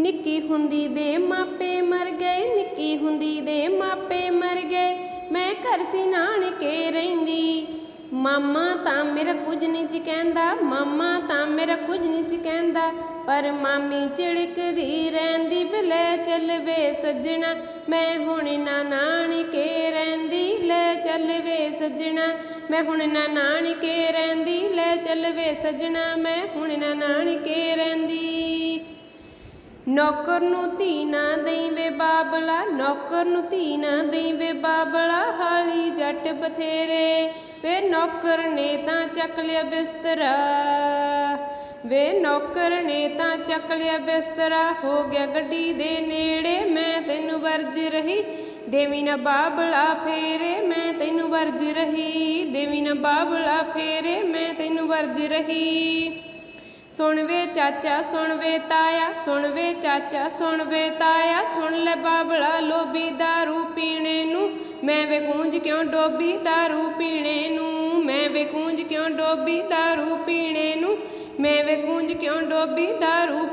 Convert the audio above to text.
ਨਿੱਕੀ ਹੁੰਦੀ ਦੇ ਮਾਪੇ ਮਰ ਗਏ, ਨਿੱਕੀ ਹੁੰਦੀ ਦੇ ਮਾਪੇ ਮਰ ਗਏ। ਮੈਂ ਘਰ ਸੀ ਨਾਨਕੇ ਰਹਿੰਦੀ। ਮਾਮਾ ਤਾਂ ਮੇਰਾ ਕੁਝ ਨਹੀਂ ਸੀ ਕਹਿੰਦਾ, ਮਾਮਾ ਤਾਂ ਮੇਰਾ ਕੁਝ ਨਹੀਂ ਸੀ ਕਹਿੰਦਾ। ਪਰ ਮਾਮੀ ਝਿੜਕਦੀ ਰਹਿੰਦੀ ਵੇ ਲੈ ਚੱਲ ਵੇ ਸੱਜਣਾ। ਮੈਂ ਹੁਣ ਨਾ ਨਾਨਕੇ ਰਹਿੰਦੀ, ਲੈ ਚੱਲ ਵੇ ਸੱਜਣਾ। ਮੈਂ ਹੁਣ ਨਾ ਨਾਨਕੇ ਰਹਿੰਦੀ, ਲੈ ਚੱਲ ਵੇ ਸੱਜਣਾ। ਮੈਂ ਹੁਣ ਨਾ ਨਾਨਕੇ ਰਹਿੰਦੀ। ਨੌਕਰ ਨੂੰ ਧੀ ਨਾ ਦੇਈ ਵੇ ਬਾਬਲਾ, ਨੌਕਰ ਨੂੰ ਧੀ ਨਾ ਦਈਵੇ ਬਾਬਲਾ, ਹਾਲੀ ਜੱਟ ਬਥੇਰੇ। ਵੇ ਨੌਕਰ ਨੇ ਤਾਂ ਚੱਕ ਲਿਆ ਬਿਸਤਰਾ, ਵੇ ਨੌਕਰ ਨੇ ਤਾਂ ਚੱਕ ਲਿਆ ਬਿਸਤਰਾ। ਹੋ ਗਿਆ ਗੱਡੀ ਦੇ ਨੇੜੇ, ਮੈਂ ਤੈਨੂੰ ਵਰਜ ਰਹੀ। ਦੇਵੀ ਨਾ ਬਾਬਲਾ ਫੇਰੇ, ਮੈਂ ਤੈਨੂੰ ਵਰਜ ਰਹੀ। ਦੇਵੀ ਨਾ ਬਾਬਲਾ ਫੇਰੇ, ਮੈਂ ਤੈਨੂੰ ਵਰਜ ਰਹੀ। ਸੁਣ ਵੇ ਚਾਚਾ, ਸੁਣ ਵੇ ਤਾਇਆ, ਸੁਣ ਵੇ ਚਾਚਾ ਸੁਣ ਵੇ ਤਾਇਆ ਸੁਣ ਲੈ ਬਾਬਲਾ ਲੋਬੀ दारू ਪੀਣੇ ਨੂੰ ਮੈਂ ਵੇ ਗੂੰਜ ਕਿਉਂ ਡੋਬੀ दारू ਪੀਣੇ ਨੂੰ ਮੈਂ ਵੇ ਗੂੰਜ ਕਿਉਂ ਡੋਬੀ दारू ਪੀਣੇ ਨੂੰ ਮੈਂ ਵੇ ਗੂੰਜ ਕਿਉਂ ਡੋਬੀ दारू ਪੀਣੇ ਨੂੰ